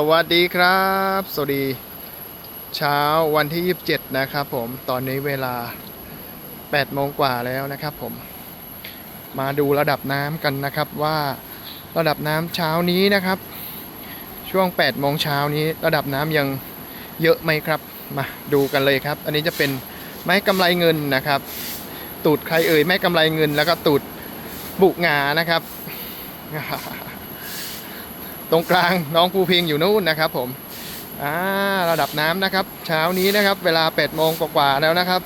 สวัสดีครับ สวัสดี เช้าวันที่ 27 นะครับผม ตอนนี้เวลา 8 โมงกว่าแล้วนะครับผม มาดูระดับน้ำกันนะครับว่าระดับน้ำเช้านี้นะครับ ช่วง 8 โมงเช้านี้ระดับน้ำยังเยอะไหมครับ มาดูกันเลยครับ อันนี้จะเป็นไม้กำไรเงินนะครับ ตูดใครเอ่ยไม้กำไรเงิน แล้วก็ตูดบุกงานะครับ ตรงกลางน้องภูพิงอยู่นู่นนะครับ ผมอ่าระดับน้ำนะครับ เช้านี้นะครับ เวลา8โมงกว่าแล้วนะครับ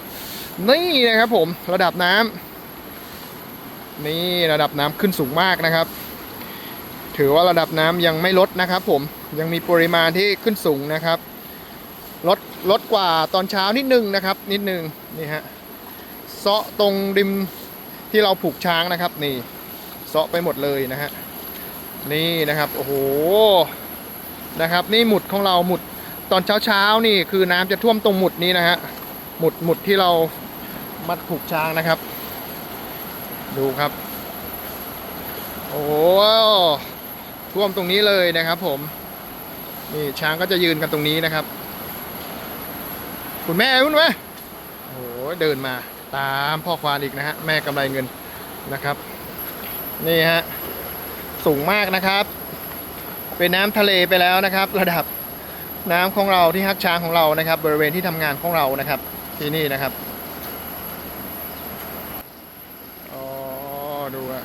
นี่นะครับผมระดับน้ำนี่ระดับน้ำขึ้นสูงมากนะครับ ถือว่าระดับน้ำยังไม่ลดนะครับ ผมยังมีปริมาณที่ขึ้นสูงนะครับลดลดกว่าตอนเช้านิดนึงนะครับ นิดนึงนี่ฮะเซาะตรงริมที่เราผูกช้างนะครับ นี่เซาะไปหมดเลยนะฮะ นี่นะครับโอ้โหนะครับ นี่หมุดของเราหมุดตอนเช้าเช้าๆนี่คือน้ำจะท่วมตรงหมุดนี้นะฮะหมุดหมุดที่เรามัดผูกช้างนะครับ ดูครับ โอ้ท่วมตรงนี้เลยนะครับ ผม นี่ช้างก็จะยืนกันตรงนี้นะครับ คุณแม่คุณแม่โอ้เดินมาตามพ่อควานอีกนะฮะแม่กำไรเงินนะครับ นี่ฮะ สูงมากนะครับ เป็นน้ำทะเลไปแล้วนะครับ ระดับน้ำของเราที่ฮักช้างของเรานะครับ บริเวณที่ทำงานของเรานะครับ ที่นี่นะครับอ๋อดูอะ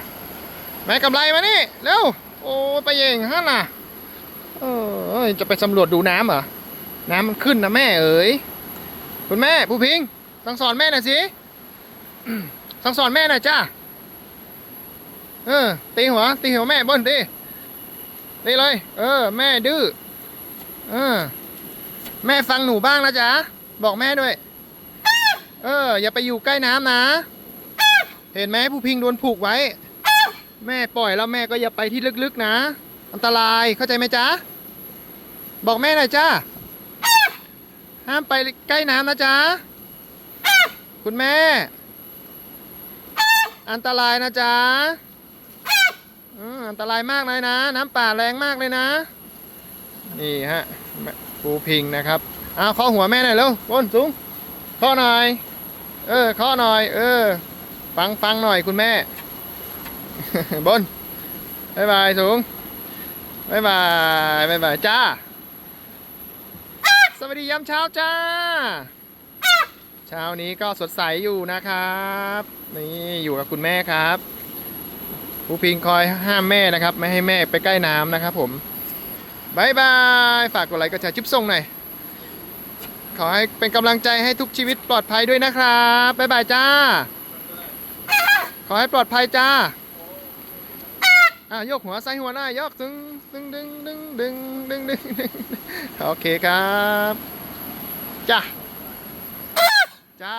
แม่กำไรมานี่เร็วโอ้ไปเองฮะน่ะเออจะไปสำรวจดูน้ำเหรอ น้ำมันขึ้นนะแม่เอ๋ยคุณแม่ผู้พิง สั่งสอนแม่หน่อยสิ สั่งสอนแม่หน่อยจ้า เออ ตีหัว ตีหัวแม่บิ้ลตีตีเลย เออ แม่ดื้อ เออ แม่ฟังหนูบ้างนะจ๊ะ บอกแม่ด้วย เออ อย่าไปอยู่ใกล้น้ำนะ เห็นไหมผู้พิงโดนผูกไว้ แม่ปล่อยแล้วแม่ก็อย่าไปที่ลึกๆนะ อันตราย เข้าใจไหมจ๊ะ บอกแม่หน่อยจ้าห้ามไปใกล้น้ำนะจ๊ะ คุณแม่ อันตรายนะจ๊ะ อันตรายมากเลยนะ น้ำป่าแรงมากเลยนะ นี่ฮะปูพิงนะครับอ้าวเคาะหัวแม่หน่อยเร็วบนสูงเคาะหน่อย เออเคาะหน่อย เออ ฟังฟังหน่อยคุณแม่ บนบายบายสูงบายบายบายบายจ้า สวัสดียามเช้าจ้า เช้านี้ก็สดใสอยู่นะครับ นี่อยู่กับคุณแม่ครับ ครูพิงคอยห้ามแม่นะครับ ไม่ให้แม่ไปใกล้น้ำนะครับ ผมบายบายฝากกดไลค์กดแชร์ชิปส่งหน่อยขอให้เป็นกำลังใจให้ทุกชีวิตปลอดภัยด้วยนะครับบายบายจ้า ขอให้ปลอดภัยจ้าอะยกหัวใส่หัวหน้ายกดึงดึงดึงดึงดึงดึงดึงโอเคครับ จ้าจ้า